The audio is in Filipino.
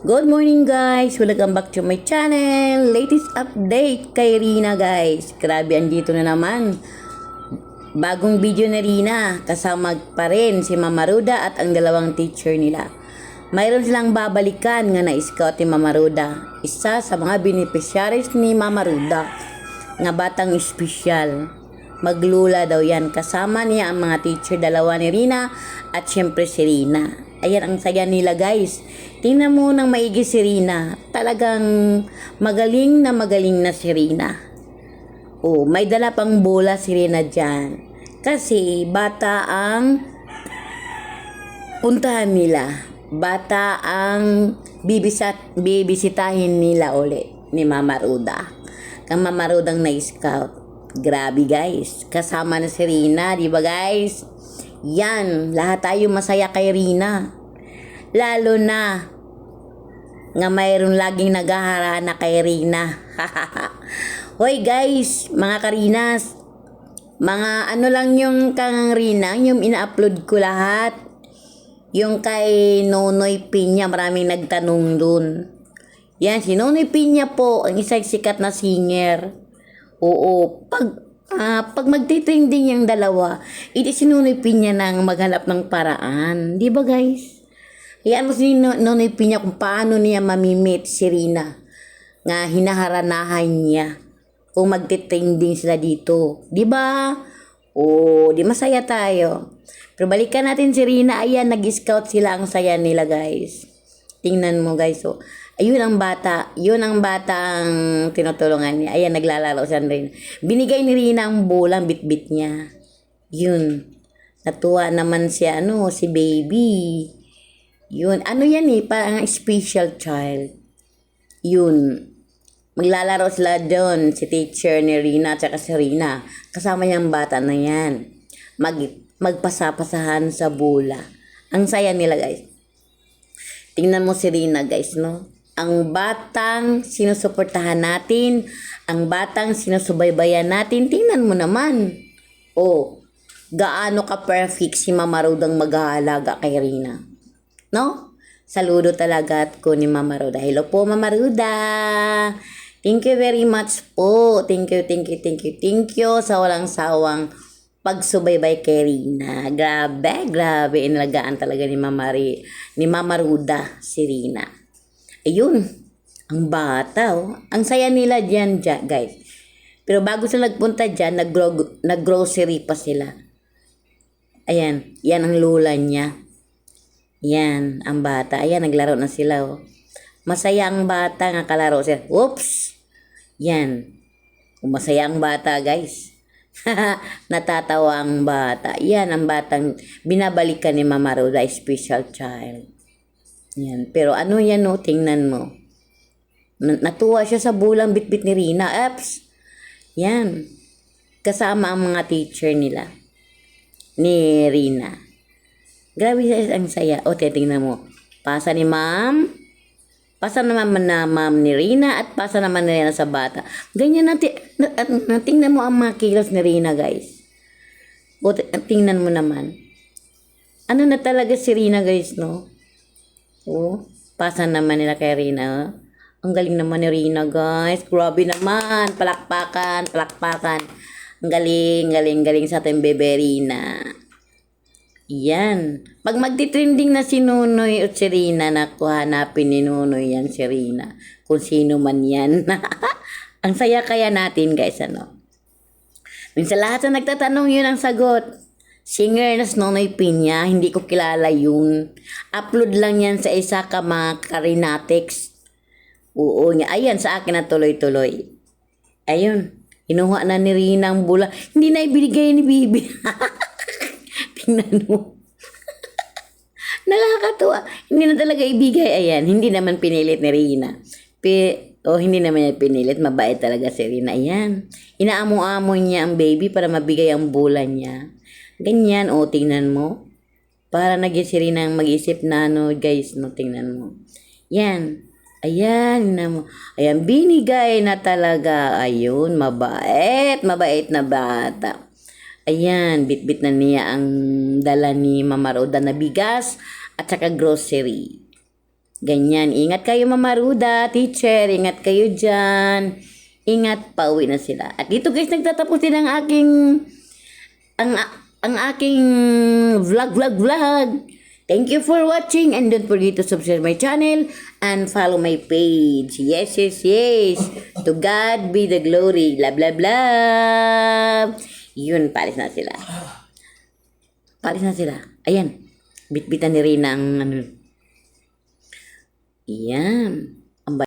Good morning guys! Welcome back to my channel! Latest update kay Rina guys. Grabe, andito na naman. Bagong video na Rina. Kasama pa rin si Mama Ruda at ang dalawang teacher nila. Mayroon silang babalikan nga na-scout ni Mama Ruda. Isa sa mga beneficiaries ni Mama Ruda. Nga batang espesyal. Maglula daw yan. Kasama niya ang mga teacher dalawa ni Rina at syempre si Rina. Ayan ang saya nila guys. Tingnan mo ng maigi si Rina. Talagang magaling na magaling na si Rina. Oh, may dala pang bola si Rina dyan. Kasi bata ang puntahan nila. Bata ang bibisat, bibisitahin nila uli ni Mama Ruda. Kang Mama Rudang na-scout. Grabe guys. Kasama na si Rina, di ba guys? Yan, lahat tayo masaya kay Rina. Lalo na nga mayroon laging naghaharana kay Rina. Hoy guys, mga Karinas, mga ano lang yung kang Rina, yung ina-upload ko lahat. Yung kay Nonoy Pinya, maraming nagtanong dun. Yan, si Nonoy Pinya po, ang isang sikat na singer. Oo, pag ah, pag magtitrending yung dalawa, iti si Nonoy Pinya nang maghanap ng paraan. Di ba guys? Hayaan mo si No- Nonoy Pinya kung paano niya mamimit si Rina. Nga hinaharanahan niya kung magtitrending sila dito. Di ba? Oo, di masaya tayo. Pero balikan natin si Rina. Ayan, nag-scout sila. Ang saya nila, guys. Tingnan mo, guys. So, ayun ang bata. Yun ang bata ang tinutulungan niya. Ayan, naglalaro siya rin. Binigay ni Rina ang bola, bit-bit niya. Yun. Natuwa naman si, ano, si baby. Yun. Ano yan eh? Parang special child. Yun. Maglalaro sila doon, si teacher ni Rina at saka si Rina. Kasama niyang bata na yan. Mag, magpasapasahan sa bola. Ang saya nila guys. Tingnan mo si Rina guys, no? Ang batang sinusuportahan natin, ang batang sinusubaybayan natin, tingnan mo naman. Oh, gaano ka perfect si Mama Rodang mag-aalaga kay Rina. No? Saludo talaga at ko ni Mama Ruda. Hello po, Mama Ruda. Thank you very much po. Thank you, thank you, thank you, thank you sa walang sawang pagsubaybay kay Rina. Grabe, grabe. Inalagaan talaga ni Mama, Ri, ni Mama Ruda si Rina. Ayun, ang bata, oh. Ang saya nila dyan, dyan, guys. Pero bago sila nagpunta dyan, nag-gro- nag-grocery pa sila. Ayan, yan ang lula niya. Yan, ang bata. Ayan, naglaro na sila, oh. Masaya ang bata nga kalaro sila. Oops! Yan. Masaya ang bata, guys. Natatawa ang bata. Yan ang batang binabalikan ni Mama Roda, special child. Yan. Pero ano yan, no? Tingnan mo. Na- Natuwa siya sa bulang bitbit ni Rina. Eps! Yan. Kasama ang mga teacher nila. Ni Rina. Grabe siya ang saya. O, titingnan mo. Pasa ni ma'am. Pasa naman na ma'am ni Rina at pasa naman ni Rina sa bata. Ganyan natin. Na, at, natingnan mo ang mga kilos ni Rina, guys. O, ti- tingnan mo naman. Ano na talaga si Rina, guys, no? O, pasa naman nila kay Rina. oh. Ang galing naman ni Rina, guys. Grabe naman. Palakpakan, palakpakan. Ang galing, galing, galing sa ating bebe Rina. Yan. Pag magtitrending na si Nunoy at si Rina, naku, hanapin ni Nunoy yan si Rina. Kung sino man yan. ang saya kaya natin, guys, ano. Dun sa lahat na nagtatanong, yun ang sagot. Singer na Nonoy Pinya, hindi ko kilala yun. Upload lang yan sa isa ka mga Karinatics. Oo niya. Ayan, sa akin na tuloy-tuloy. Ayun. Inuha na ni Rina ang bula. Hindi na ibinigay ni Bibi. Tingnan. Nakakatuwa. Hindi na talaga ibigay. Ayan, hindi naman pinilit ni Rina. Pi o hindi naman niya pinilit. Mabait talaga si Rina. Ayan. Inaamo-amo niya ang baby para mabigay ang bulan niya. Ganyan. O, tingnan mo. Para naging si Rina ang mag-isip na ano, guys, no, tingnan mo. Yan. Ayan na. Ayan, binigay na talaga. Ayun, mabait. Mabait na bata. Ayan, bit-bit na niya ang dala ni Mama Roda na bigas at saka grocery. Ganyan. Ingat kayo, Mama Ruda, teacher. Ingat kayo dyan. Ingat, pauwi na sila. At dito guys, nagtatapos din ang aking ang ang aking vlog vlog vlog. Thank you for watching and don't forget to subscribe my channel and follow my page. Yes, yes, yes. To God be the glory. Blah, blah, blah. Yun, palis na sila. Palis na sila. Ayan. Bitbitan ni Rina ang ano. Yan.